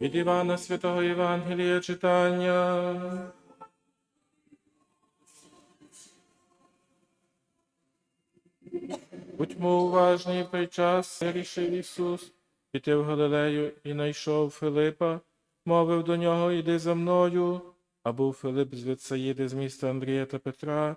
Від Івана Святого Євангелія читання. Будьмо уважні той час, вирішив Ісус, піти в Галилею і знайшов Филипа, мовив до нього, іди за мною. А був Филип з Вецаїди з міста Андрія та Петра.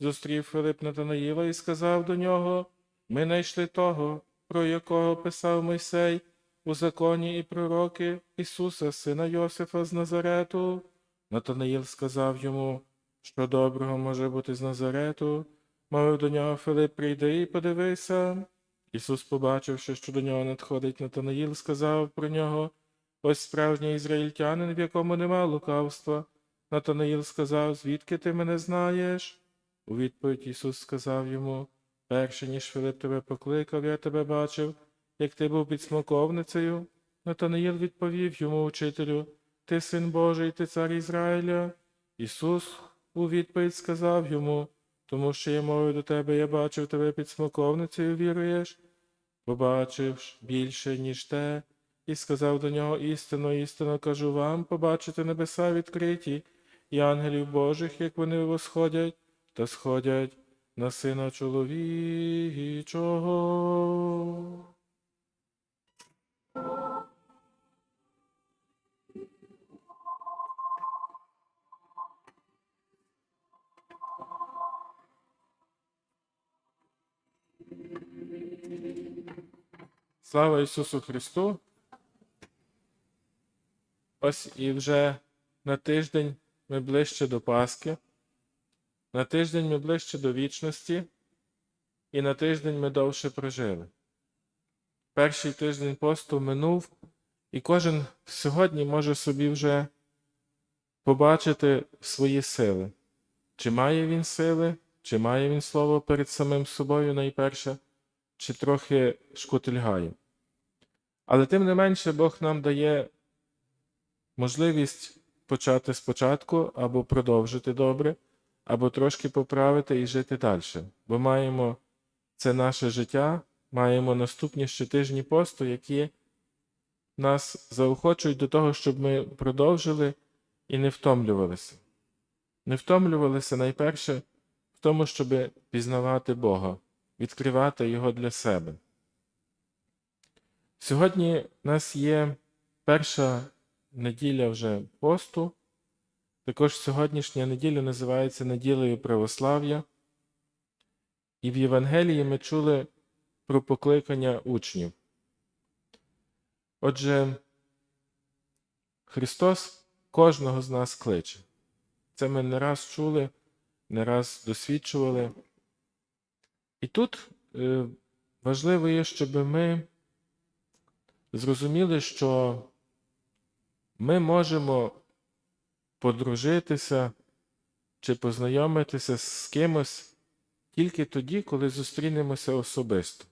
Зустрів Филип Натанаїла і сказав до нього, ми знайшли того, про якого писав Мойсей у законі і пророки Ісуса, сина Йосифа з Назарету. Натанаїл сказав йому, що доброго може бути з Назарету. Мовив до нього Филип, прийди і подивися. Ісус, побачивши, що до нього надходить Натанаїл, сказав про нього, ось справжній ізраїльтянин, в якому нема лукавства. Натанаїл сказав, звідки ти мене знаєш? У відповідь Ісус сказав йому, перше, ніж Филип тебе покликав, я тебе бачив, як ти був під смоковницею. Натанаїл відповів йому, учителю, ти син Божий, ти цар Ізраїля. Ісус у відповідь сказав йому, тому що я мовив до тебе, я бачив тебе під смоковницею, віруєш? Побачив більше, ніж те, і сказав до нього істину, істину кажу вам, побачите небеса відкриті, і ангелів Божих, як вони восходять, та сходять на сина чоловічого. Слава Ісусу Христу! Ось і вже на тиждень ми ближче до Пасхи, на тиждень ми ближче до вічності, і на тиждень ми довше прожили. Перший тиждень посту минув, і кожен сьогодні може собі вже побачити свої сили. Чи має він сили, чи має він слово перед самим собою найперше, чи трохи шкутильгає. Але тим не менше Бог нам дає можливість почати спочатку або продовжити добре, або трошки поправити і жити далі. Бо маємо це наше життя, маємо наступні ще тижні посту, які нас заохочують до того, щоб ми продовжили і не втомлювалися. Не втомлювалися найперше в тому, щоб пізнавати Бога, відкривати Його для себе. Сьогодні у нас є перша неділя вже посту. Також сьогоднішня неділя називається неділею православ'я. І в Євангелії ми чули про покликання учнів. Отже, Христос кожного з нас кличе. Це ми не раз чули, не раз досвідчували. І тут е, важливо є, щоб ми зрозуміли, що ми можемо подружитися чи познайомитися з кимось тільки тоді, коли зустрінемося особисто.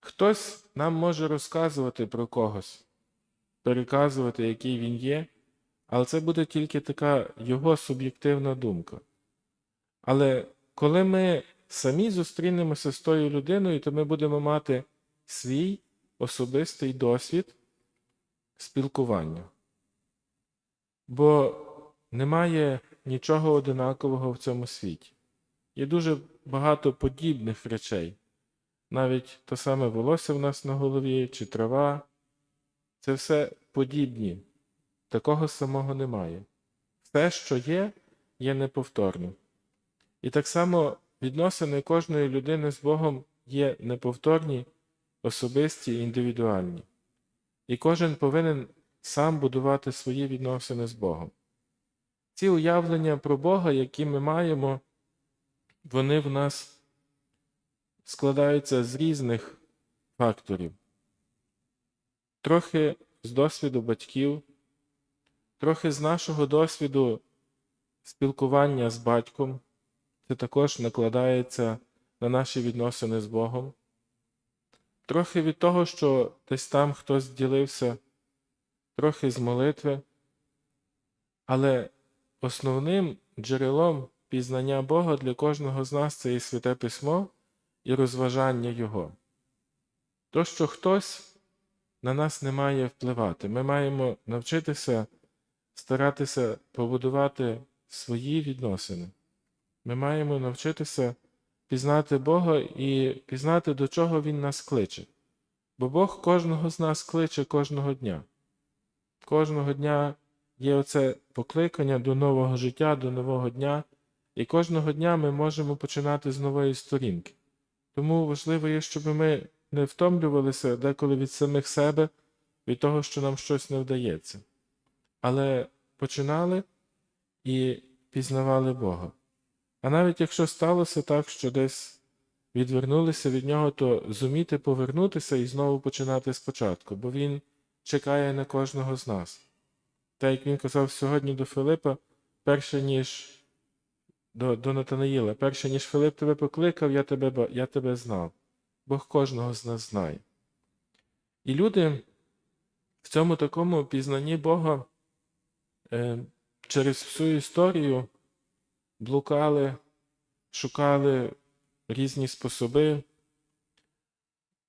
Хтось нам може розказувати про когось, переказувати, який він є, але це буде тільки така його суб'єктивна думка. Але коли ми самі зустрінемося з тою людиною, то ми будемо мати свій особистий досвід спілкування. Бо немає нічого одинакового в цьому світі. Є дуже багато подібних речей. Навіть те саме волосся в нас на голові чи трава. Це все подібні. Такого самого немає. Все, що є, є неповторним. І так само відносини кожної людини з Богом є неповторні, особисті індивідуальні. І кожен повинен сам будувати свої відносини з Богом. Ці уявлення про Бога, які ми маємо, вони в нас складаються з різних факторів. Трохи з досвіду батьків, трохи з нашого досвіду спілкування з батьком. Це також накладається на наші відносини з Богом. Трохи від того, що десь там хтось ділився, трохи з молитви, але основним джерелом пізнання Бога для кожного з нас це є святе письмо і розважання Його. то, що хтось на нас не має впливати. Ми маємо навчитися старатися побудувати свої відносини. Ми маємо навчитися пізнати Бога і пізнати, до чого Він нас кличе. Бо Бог кожного з нас кличе кожного дня. Кожного дня є оце покликання до нового життя, до нового дня, і кожного дня ми можемо починати з нової сторінки. Тому важливо є, щоб ми не втомлювалися деколи від самих себе, від того, що нам щось не вдається, але починали і пізнавали Бога. А навіть якщо сталося так, що десь відвернулися від нього, то зуміти повернутися і знову починати спочатку, бо Він чекає на кожного з нас. Так як він казав сьогодні до Филипа, перше ніж до, до Натанаїла, перше ніж Филип тебе покликав, я тебе, я тебе знав. Бог кожного з нас знає. І люди в цьому такому пізнанні Бога е, через всю історію блукали, шукали різні способи,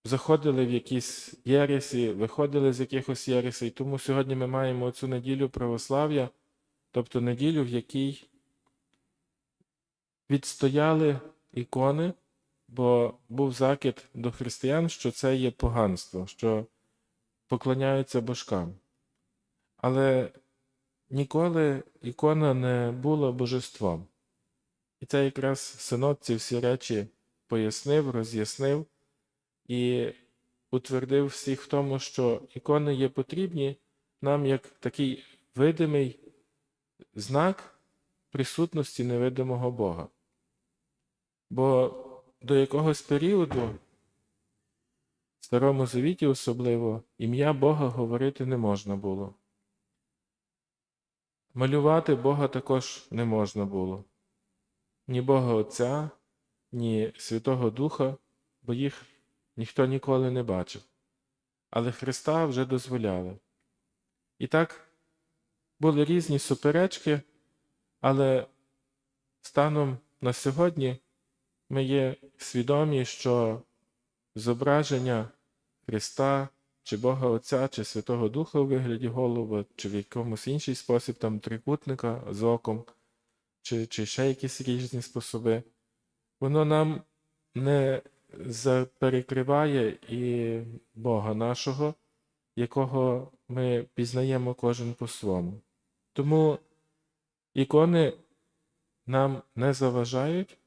заходили в якісь єресі, виходили з якихось єресей. Тому сьогодні ми маємо цю неділю православ'я, тобто неділю, в якій відстояли ікони, бо був закид до християн, що це є поганство, що поклоняються божкам. Але ніколи ікона не була божеством. І це якраз синод ці всі речі пояснив, роз'яснив і утвердив всіх в тому, що ікони є потрібні нам як такий видимий знак присутності невидимого Бога. Бо до якогось періоду, в Старому Завіті особливо, ім'я Бога говорити не можна було. Малювати Бога також не можна було. Ні Бога Отця, ні Святого Духа, бо їх ніхто ніколи не бачив. Але Христа вже дозволяли. І так були різні суперечки, але станом на сьогодні ми є свідомі, що зображення Христа чи Бога Отця, чи Святого Духа у вигляді голуба, чи в якомусь інший спосіб там трикутника з оком, чи, чи ще якісь різні способи, воно нам не заперекриває і Бога нашого, якого ми пізнаємо кожен по-своєму. Тому ікони нам не заважають,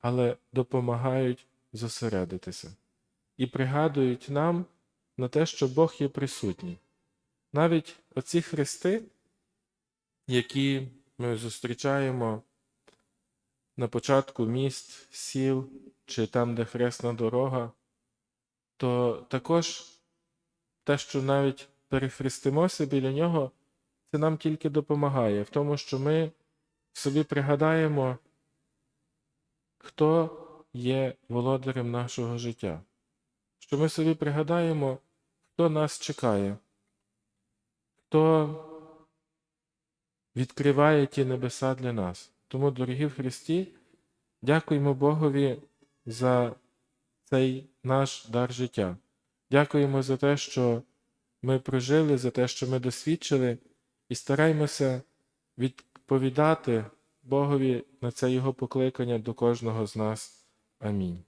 але допомагають зосередитися і пригадують нам на те, що Бог є присутній. Навіть оці хрести, які ми зустрічаємо на початку міст, сіл чи там, де хресна дорога, то також те, що навіть перехрестимося біля нього, це нам тільки допомагає в тому, що ми собі пригадаємо, хто є володарем нашого життя, що ми собі пригадаємо, хто нас чекає, хто відкриває ті небеса для нас. Тому, дорогі в Христі, дякуємо Богові за цей наш дар життя. Дякуємо за те, що ми прожили, за те, що ми досвідчили, і стараємося відповідати Богові на це Його покликання до кожного з нас. Амінь.